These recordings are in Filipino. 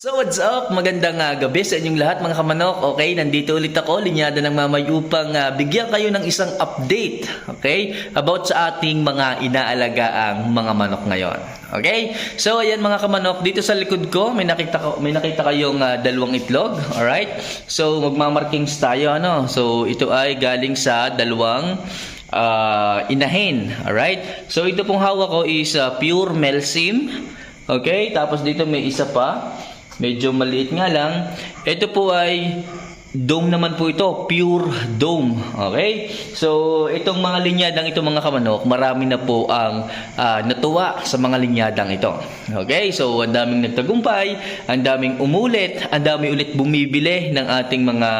So what's up? Magandang uh, gabi sa inyong lahat mga kamanok. Okay, nandito ulit ako, linyada ng mamay upang uh, bigyan kayo ng isang update, okay, about sa ating mga inaalagaang mga manok ngayon. Okay? So ayan mga kamanok, dito sa likod ko may nakita ko may nakita kayong uh, dalawang itlog, all right? So magmamarkings tayo ano. So ito ay galing sa dalawang uh, inahin, all right? So ito pong hawak ko is uh, pure Melsim. Okay? Tapos dito may isa pa. Medyo maliit nga lang. Ito po ay dome naman po ito. Pure dome. Okay? So, itong mga linyadang ito mga kamanok, marami na po ang ah, natuwa sa mga linyadang ito. Okay? So, ang daming nagtagumpay, ang daming umulit, ang dami ulit bumibili ng ating mga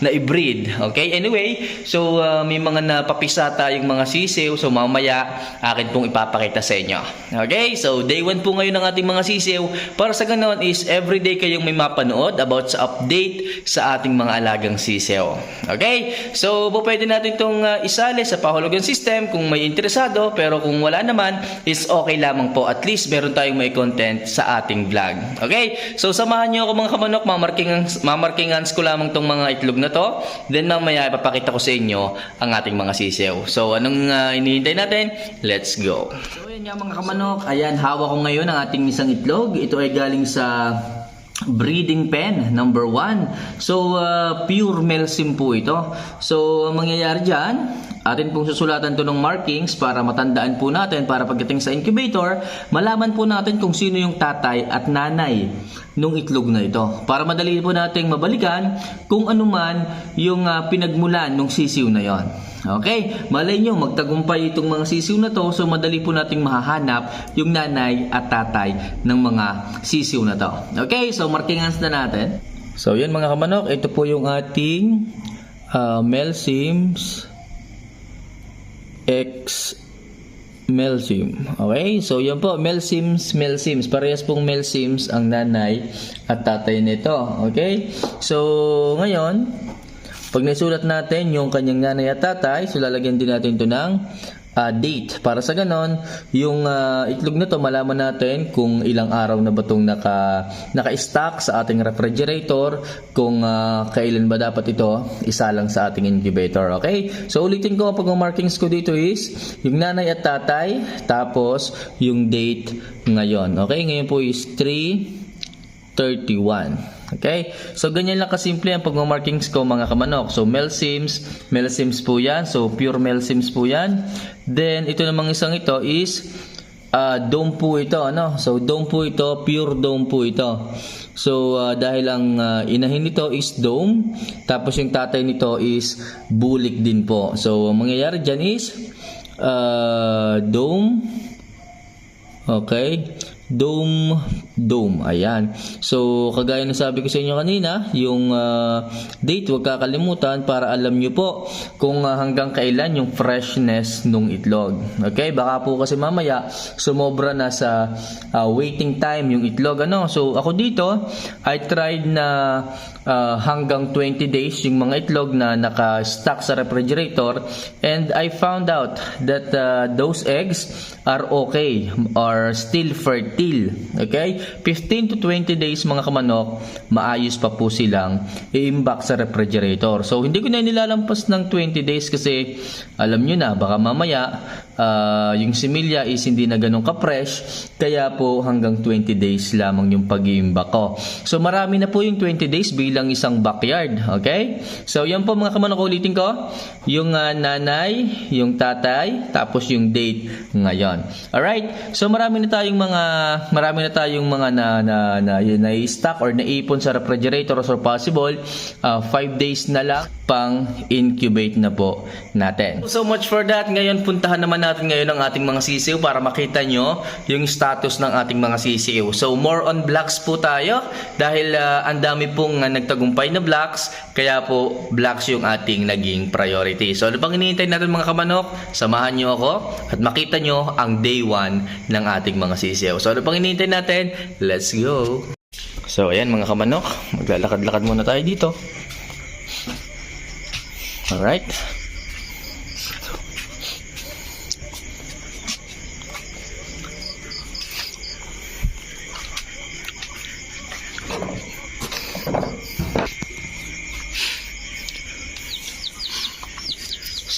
na-breed. Okay? Anyway, so ah, may mga napapisa tayong mga sisiw. So, mamaya, akin pong ipapakita sa inyo. Okay? So, day 1 po ngayon ng ating mga sisiw. Para sa ganon is everyday kayong may mapanood about sa update sa ating mga alagang sisiw. Okay? So, po pwede natin itong uh, isali sa pahulugan system kung may interesado. Pero kung wala naman, is okay lamang po. At least meron tayong may content sa ating vlog. Okay? So, samahan nyo ako mga kamanok. Mamarkingan, mamarkingans ko lamang tong mga itlog na to. Then mamaya ipapakita ko sa inyo ang ating mga sisiw. So, anong uh, inihintay natin? Let's go. So, ayan nga mga kamanok. Ayan, hawak ko ngayon ang ating isang itlog. Ito ay galing sa breeding pen number 1 so uh, pure melsim po ito. So ang mangyayari dyan atin pong susulatan to ng markings para matandaan po natin para pagdating sa incubator malaman po natin kung sino yung tatay at nanay nung itlog na ito para madali po nating mabalikan kung ano man yung uh, pinagmulan nung sisiw na yon Okay, malay nyo, magtagumpay itong mga sisiw na to, so madali po nating mahahanap yung nanay at tatay ng mga sisiw na to. Okay, so markingans na natin. So yan mga kamanok, ito po yung ating uh, Mel Sims X Melsim. Okay? So, yan po. Melsims, Melsims. Parehas pong Melsims ang nanay at tatay nito. Okay? So, ngayon, pag naisulat natin yung kanyang nanay at tatay, so lalagyan din natin ito ng ah, date. Para sa ganon, yung ah, itlog na to malaman natin kung ilang araw na ba itong naka, naka-stock sa ating refrigerator, kung ah, kailan ba dapat ito isalang sa ating incubator. Okay? So ulitin ko, pag markings ko dito is yung nanay at tatay, tapos yung date ngayon. Okay? Ngayon po is 331. Okay? So, ganyan lang kasimple ang pagmamarkings ko mga kamanok. So, Mel Sims, Mel Sims po yan. So, pure Mel Sims po yan. Then, ito namang isang ito is uh, dome po ito. Ano? So, dome po ito. Pure dome po ito. So, ah, dahil ang ah, inahin nito is dome, tapos yung tatay nito is bulik din po. So, ang mangyayari dyan is ah, dome, Okay. Dome, dome. Ayan. So, kagaya ng sabi ko sa inyo kanina, yung ah, date, huwag kakalimutan para alam nyo po kung ah, hanggang kailan yung freshness nung itlog. Okay? Baka po kasi mamaya, sumobra na sa ah, waiting time yung itlog. Ano? So, ako dito, I tried na ah, hanggang 20 days yung mga itlog na naka-stock sa refrigerator. And I found out that ah, those eggs are okay are still fertile. Okay? 15 to 20 days mga kamanok maayos pa po silang i-imbak sa refrigerator. So hindi ko na nilalampas ng 20 days kasi alam nyo na baka mamaya ah, yung similya is hindi na ganun ka-fresh kaya po hanggang 20 days lamang yung pag-iimbak ko so marami na po yung 20 days bilang isang backyard okay so yan po mga kamanok ulitin ko yung ah, nanay yung tatay tapos yung date ngayon alright so marami na tayong mga marami na tayong mga na na na, na, stock or naipon sa refrigerator so possible 5 days na lang pang incubate na po natin. So much for that. Ngayon puntahan naman natin ngayon ang ating mga sisiw para makita nyo yung status ng ating mga sisiw. So more on blocks po tayo dahil ah, ang dami pong ah, nagtagumpay na blocks kaya po blocks yung ating naging priority. So ano pang hinihintay natin mga kamanok? Samahan nyo ako at makita nyo ang day 1 ng ating mga sisiw. So ano pang hinihintay natin? Let's go! So ayan mga kamanok, maglalakad-lakad muna tayo dito. Alright.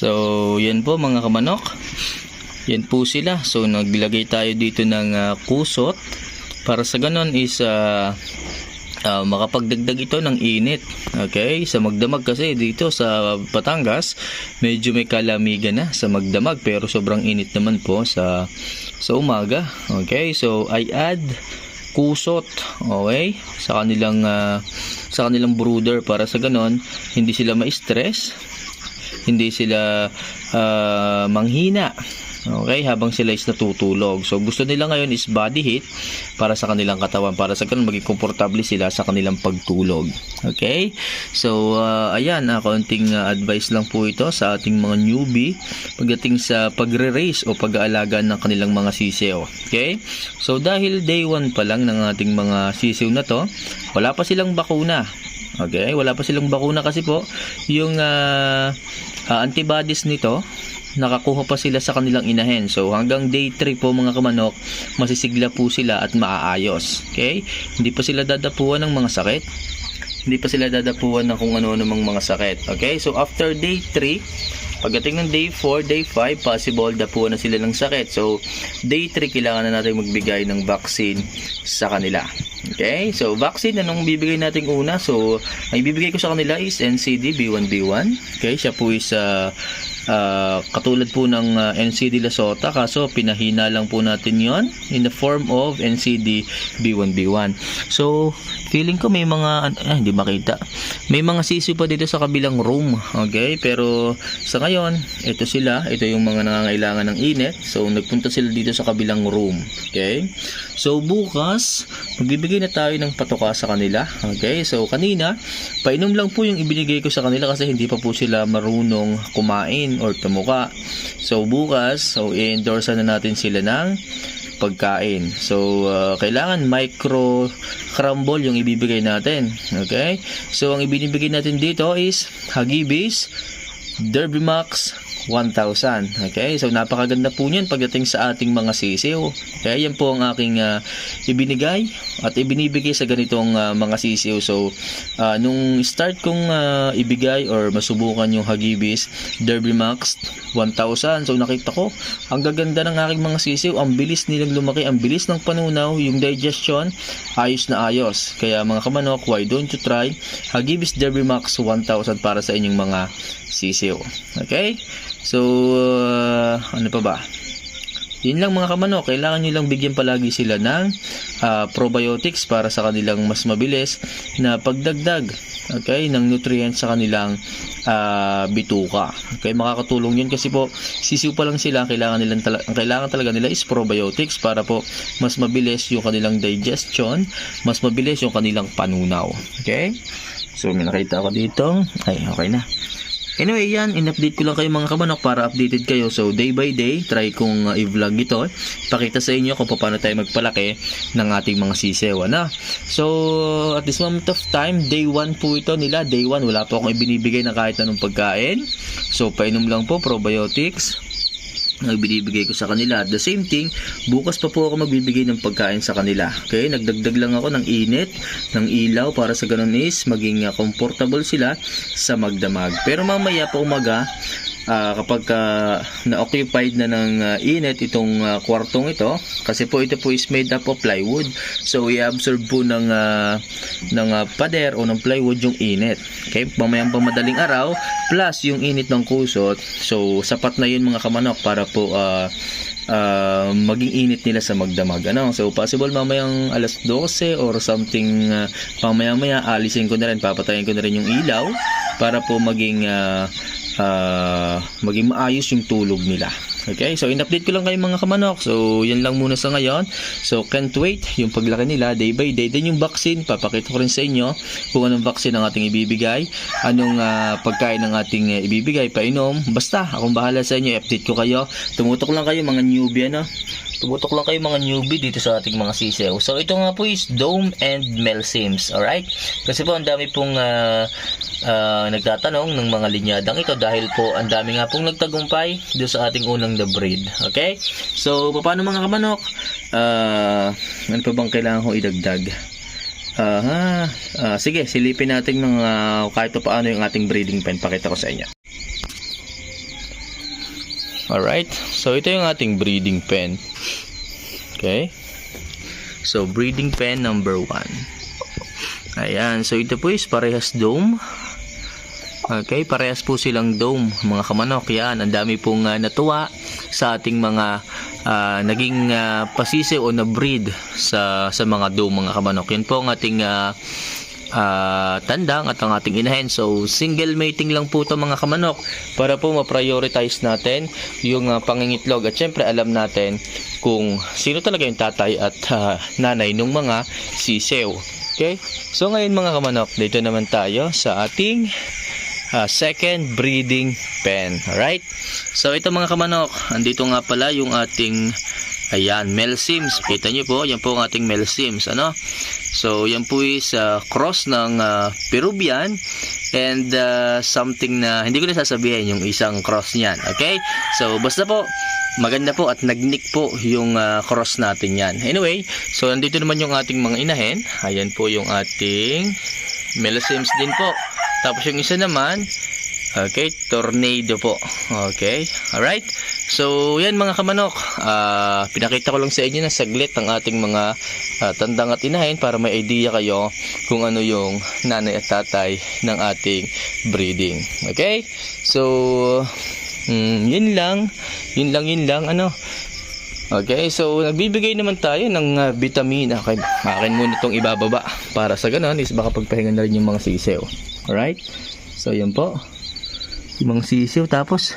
So, yan po mga kamanok. Yan po sila. So, naglagay tayo dito ng ah, kusot. Para sa ganon is ah, ah, makapagdagdag ito ng init. Okay? Sa magdamag kasi dito sa Batangas, medyo may kalamigan na sa magdamag pero sobrang init naman po sa sa umaga. Okay? So, I add kusot okay sa kanilang ah, sa kanilang brooder para sa ganon hindi sila ma-stress hindi sila ah, manghina. Okay habang sila is natutulog. So gusto nila ngayon is body heat para sa kanilang katawan para sa ganun maging komportable sila sa kanilang pagtulog. Okay? So ah, ayan ah, kaunting ah, advice lang po ito sa ating mga newbie pagdating sa pagre-raise o pag-aalaga ng kanilang mga sisiyo okay? So dahil day 1 pa lang ng ating mga sisiyo na to wala pa silang bakuna. Okay, wala pa silang bakuna kasi po yung ah, ah, antibodies nito nakakuha pa sila sa kanilang inahen. So hanggang day 3 po mga kamanok, masisigla po sila at maaayos. Okay? Hindi pa sila dadapuan ng mga sakit. Hindi pa sila dadapuan ng kung ano namang mga sakit. Okay? So after day 3, pagdating ng day 4, day 5, possible dapuan na sila ng sakit. So day 3 kailangan na natin magbigay ng vaccine sa kanila. Okay? So vaccine anong bibigay natin una? So ang ibibigay ko sa kanila is NCD B1B1. Okay? Siya po is ah, Ah, katulad po ng ah, NCD Lasota kaso pinahina lang po natin yon in the form of NCD B1B1 so feeling ko may mga eh, hindi makita. May mga sisi pa dito sa kabilang room okay? Pero sa ngayon ito sila. Ito yung mga nangangailangan ng init. So nagpunta sila dito sa kabilang room okay? So bukas magbibigay na tayo ng patoka sa kanila okay? So kanina painom lang po yung ibinigay ko sa kanila kasi hindi pa po sila marunong kumain or tumuka. So bukas, so i-endorse na natin sila ng pagkain. So uh, kailangan micro crumble yung ibibigay natin. Okay? So ang ibinibigay natin dito is Hagibis Derby Max 1,000. Okay? So, napakaganda po niyan pagdating sa ating mga sisiw. Kaya yan po ang aking ah, ibinigay at ibinibigay sa ganitong ah, mga sisiw. So, ah, nung start kong ah, ibigay or masubukan yung Hagibis Derby Max 1,000. So, nakita ko, ang gaganda ng aking mga sisiw. Ang bilis nilang lumaki, ang bilis ng panunaw, yung digestion, ayos na ayos. Kaya mga kamanok, why don't you try Hagibis Derby Max 1,000 para sa inyong mga sisiw. Okay? So, uh, ano pa ba? Yun lang mga kamanok, kailangan nyo lang bigyan palagi sila ng ah, probiotics para sa kanilang mas mabilis na pagdagdag okay, ng nutrients sa kanilang ah, bituka. Okay, makakatulong yun kasi po sisiw pa lang sila, kailangan nilang tala- ang kailangan talaga nila is probiotics para po mas mabilis yung kanilang digestion, mas mabilis yung kanilang panunaw. Okay? So, may nakita ako dito. Ay, okay na. Anyway, yan, in-update ko lang kayo mga kamanok para updated kayo. So, day by day, try kong uh, i-vlog ito. Pakita sa inyo kung paano tayo magpalaki ng ating mga sisew. Ano? So, at this moment of time, day 1 po ito nila. Day 1, wala po akong ibinibigay na kahit anong pagkain. So, painom lang po, probiotics na binibigay ko sa kanila. The same thing, bukas pa po ako magbibigay ng pagkain sa kanila. Okay? Nagdagdag lang ako ng init, ng ilaw para sa ganun is maging uh, comfortable sila sa magdamag. Pero mamaya pa umaga, ah, kapag ah, na-occupied na ng ah, init itong ah, kwartong ito, kasi po ito po is made up of plywood. So, i-absorb po ng, ah, ng ah, pader o ng plywood yung init. Okay? Mamayang pamadaling araw, plus yung init ng kusot. So, sapat na yun mga kamanok para po ah, ah, maging init nila sa magdamag. Ano? So, possible mamayang alas 12 or something uh, pamaya-maya, alisin ko na rin, papatayin ko na rin yung ilaw para po maging ah, ah, maging maayos yung tulog nila. Okay, so in-update ko lang kayo mga kamanok. So, yan lang muna sa ngayon. So, can't wait yung paglaki nila day by day. Then yung vaccine, papakita ko rin sa inyo kung anong vaccine ang ating ibibigay, anong ah, pagkain ang ating eh, ibibigay, painom. Basta, akong bahala sa inyo, i-update ko kayo. Tumutok lang kayo mga newbie, ano? Tumutok lang kayo mga newbie dito sa ating mga sisew. So, ito nga po is Dome and Mel Sims, alright? Kasi po, ang dami pong ah, ah, nagtatanong ng mga linyadang ito dahil po ang dami nga pong nagtagumpay doon sa ating unang the breed. Okay? So, paano mga kamanok? Ah, ano pa bang kailangan kong idagdag? Aha. Ah, sige, silipin natin ng ah, kahit pa paano yung ating breeding pen. Pakita ko sa inyo. Alright? So, ito yung ating breeding pen. Okay? So, breeding pen number 1. Ayan. So, ito po is parehas dome. Okay, parehas po silang dome, mga kamanok. Yan, ang dami pong ah, natuwa sa ating mga ah, naging uh, pasise o na breed sa sa mga dome, mga kamanok. Yan po ang ating ah, ah, tandang at ang ating inahin. So, single mating lang po to mga kamanok para po ma-prioritize natin yung ah, pangingitlog. At syempre, alam natin kung sino talaga yung tatay at ah, nanay ng mga sisew. Okay? So, ngayon mga kamanok, dito naman tayo sa ating ah, second breeding pen. Alright? So, ito mga kamanok, andito nga pala yung ating Ayan, Mel Sims. Kita nyo po, yan po ang ating Mel Sims. Ano? So, yan po is ah, cross ng ah, Peruvian and ah, something na hindi ko na sasabihin yung isang cross niyan. Okay? So, basta po, maganda po at nagnik po yung ah, cross natin yan. Anyway, so nandito naman yung ating mga inahin. Ayan po yung ating Mel Sims din po. Tapos yung isa naman, Okay, tornado po. Okay, alright. So, yan mga kamanok. Ah, pinakita ko lang sa inyo na saglit ang ating mga ah, tandang at inahin para may idea kayo kung ano yung nanay at tatay ng ating breeding. Okay? So, mm, yun lang. Yun lang, yun lang. Ano? Okay, so nagbibigay naman tayo ng ah, vitamina. Okay, akin muna itong ibababa para sa ganun is baka pagpahinga na rin yung mga sisew. Alright? So, yan po. Mga sisiw. Tapos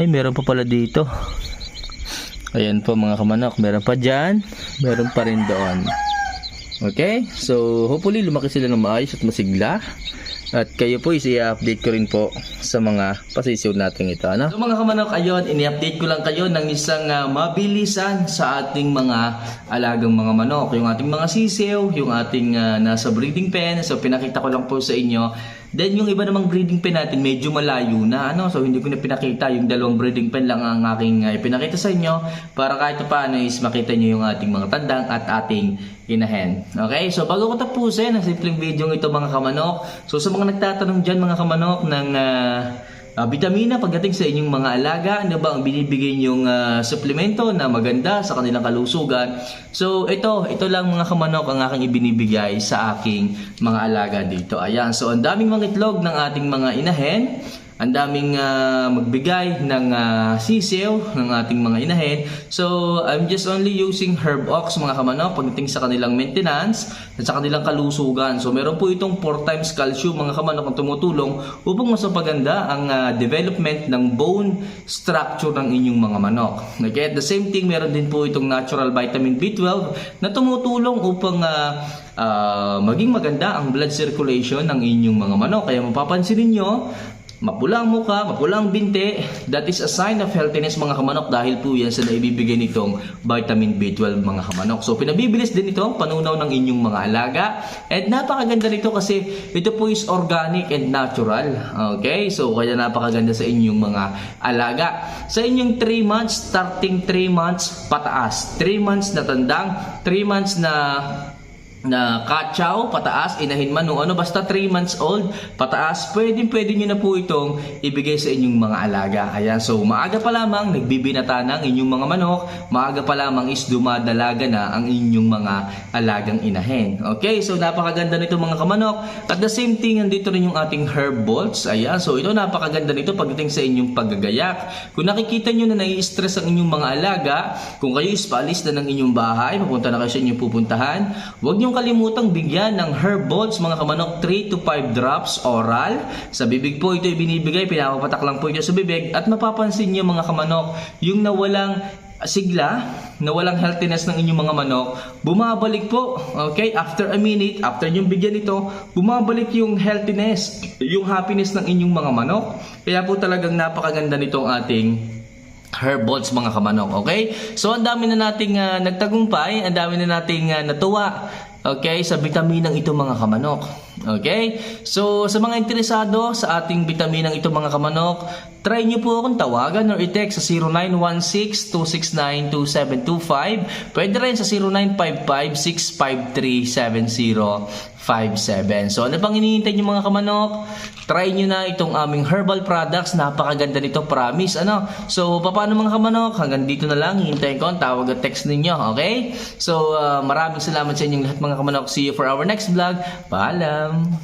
ay meron pa pala dito. Ayan po mga kamanok. Meron pa dyan. Meron pa rin doon. Okay? So hopefully lumaki sila ng maayos at masigla at kayo po i-update ko rin po sa mga pasisiw natin ito ano? So mga kamanok ayun ini-update ko lang kayo ng isang ah, mabilisan sa ating mga alagang mga manok yung ating mga sisiw yung ating ah, nasa breeding pen so pinakita ko lang po sa inyo Then yung iba namang breeding pen natin medyo malayo na ano so hindi ko na pinakita yung dalawang breeding pen lang ang aking uh, pinakita sa inyo para kahit paano is makita niyo yung ating mga tandang at ating inahen. Okay? So bago ko tapusin ang simpleng video ito mga kamanok. So sa mga nagtatanong diyan mga kamanok ng uh, Ah, vitamina pagdating sa inyong mga alaga, ano ba ang binibigay niyong ah, suplemento na maganda sa kanilang kalusugan? So, ito, ito lang mga kamanok ang aking ibinibigay sa aking mga alaga dito. Ayan, so ang daming mga itlog ng ating mga inahen, ang daming ah, magbigay ng ah, sisiw ng ating mga inahen. So, I'm just only using herb ox mga kamanok pagdating sa kanilang maintenance at sa kanilang kalusugan. So, meron po itong 4 times calcium mga kamanok ang tumutulong upang mas mapaganda ang ah, development ng bone structure ng inyong mga manok. Okay, at the same thing, meron din po itong natural vitamin B12 na tumutulong upang ah, ah, maging maganda ang blood circulation ng inyong mga manok. Kaya mapapansin ninyo, Mapula ang mukha, mapula ang binti, that is a sign of healthiness mga kamanok dahil po yan sa naibibigay nitong vitamin B12 mga kamanok. So pinabibilis din ito ang panunaw ng inyong mga alaga at napakaganda nito kasi ito po is organic and natural. Okay? So kaya napakaganda sa inyong mga alaga. Sa inyong 3 months, starting 3 months pataas. 3 months na tandang, 3 months na na kachaw, pataas, inahin man o ano, basta 3 months old, pataas, pwede pwede nyo na po itong ibigay sa inyong mga alaga. Ayan, so maaga pa lamang, nagbibinata na ang inyong mga manok, maaga pa lamang is dumadalaga na ang inyong mga alagang inahin. Okay, so napakaganda nito mga kamanok. At the same thing, nandito rin yung ating herb bolts. Ayan, so ito napakaganda nito pagdating sa inyong paggagayak. Kung nakikita nyo na nai-stress ang inyong mga alaga, kung kayo is na ng inyong bahay, papunta na kayo sa inyong pupuntahan, huwag nyo kalimutang bigyan ng herb bolts mga kamanok 3 to 5 drops oral. Sa bibig po ito ibinibigay, pinapapatak lang po ito sa bibig at mapapansin nyo mga kamanok yung nawalang sigla, na walang healthiness ng inyong mga manok, bumabalik po. Okay? After a minute, after yung bigyan ito, bumabalik yung healthiness, yung happiness ng inyong mga manok. Kaya po talagang napakaganda nitong ating herballs mga kamanok, okay? So ang dami na nating ah, nagtagumpay, ang dami na nating ah, natuwa, okay, sa bitaminang ito mga kamanok. Okay? So sa mga interesado sa ating bitaminang ito mga kamanok, try nyo po akong tawagan or i-text sa 0916-269-2725. Pwede rin sa 0955-653-7055. 57. So ano pang hinihintay niyo mga kamanok? Try niyo na itong aming herbal products. Napakaganda nito, promise. Ano? So paano mga kamanok? Hanggang dito na lang. Hintayin ko ang tawag at text ninyo. Okay? So uh, maraming salamat sa inyong lahat mga kamanok. See you for our next vlog. Paalam! Um.